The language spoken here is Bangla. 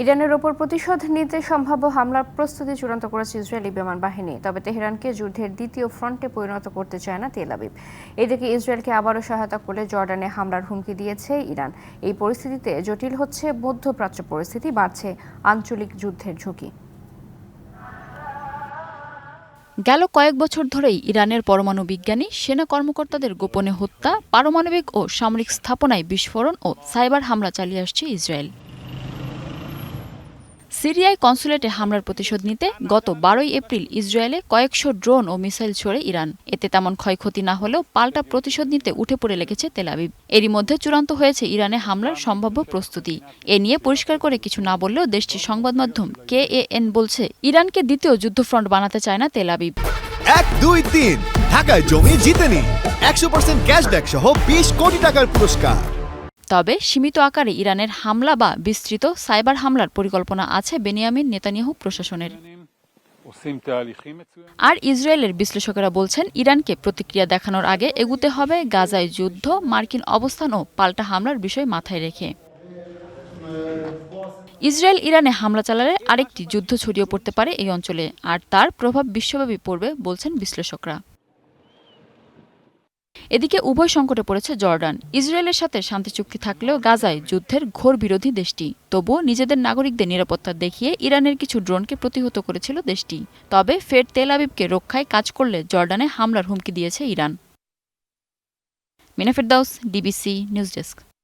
ইরানের ওপর প্রতিশোধ নিতে সম্ভাব্য হামলার প্রস্তুতি চূড়ান্ত করেছে ইসরায়েলি বিমান বাহিনী, তবে তেহরানকে যুদ্ধের দ্বিতীয় ফ্রন্টে পরিণত করতে চায় না তেল আবিব। এদিকে ইসরায়েলকে আবারও সহায়তা করলে জর্ডানে হামলার হুমকি দিয়েছে ইরান। এই পরিস্থিতিতে জটিল হচ্ছে মধ্যপ্রাচ্য পরিস্থিতি, বাড়ছে আঞ্চলিক যুদ্ধের ঝুঁকি। গেল কয়েক বছর ধরেই ইরানের পরমাণু বিজ্ঞানী, সেনা কর্মকর্তাদের গোপনে হত্যা, পারমাণবিক ও সামরিক স্থাপনায় বিস্ফোরণ ও সাইবার হামলা চালিয়ে আসছে ইসরায়েল। সিরিয়ায় কনসুলেটে হামলার প্রতিশোধ নিতে গত বারোই এপ্রিল ইসরায়েলে কয়েকশো ড্রোন ও মিসাইল ছড়ে ইরান। এতে তেমন ক্ষয়ক্ষতি না হলেও পাল্টা প্রতিশোধ নিতে উঠে পড়ে লেগেছে তেলাবিব এরই মধ্যে চূড়ান্ত হয়েছে ইরানে হামলার সম্ভাব্য প্রস্তুতি। এ নিয়ে পরিষ্কার করে কিছু না বললেও দেশটির সংবাদ মাধ্যম কে এন বলছে, ইরানকে দ্বিতীয় যুদ্ধফ্রন্ট বানাতে চায় না তেলাবিব এক, দুই, তিন। ঢাকায় জমি জিতে নিন একশো পার্সেন্ট ক্যাশব্যাক সহ বিশ কোটি টাকার পুরস্কার। তবে সীমিত আকারে ইরানের হামলা বা বিস্তৃত সাইবার হামলার পরিকল্পনা আছে বেনিয়ামিন নেতানিয়াহু প্রশাসনের। আর ইসরায়েলের বিশ্লেষকেরা বলছেন, ইরানকে প্রতিক্রিয়া দেখানোর আগে এগুতে হবে গাজায় যুদ্ধ, মার্কিন অবস্থান ও পাল্টা হামলার বিষয় মাথায় রেখে। ইসরায়েল ইরানে হামলা চালালে আরেকটি যুদ্ধ ছড়িয়ে পড়তে পারে এই অঞ্চলে, আর তার প্রভাব বিশ্বব্যাপী পড়বে বলছেন বিশ্লেষকরা। এদিকে উভয় সংকটে পড়েছে জর্ডান। ইসরায়েলের সাথে শান্তি চুক্তি থাকলেও গাজায় যুদ্ধের ঘোর বিরোধী দেশটি। তবুও নিজেদের নাগরিকদের নিরাপত্তা দেখিয়ে ইরানের কিছু ড্রোনকে প্রতিহত করেছিল দেশটি। তবে ফের তেল আবিবকে রক্ষায় কাজ করলে জর্ডানে হামলার হুমকি দিয়েছে Iran. Mina Ferdous, DBC news desk.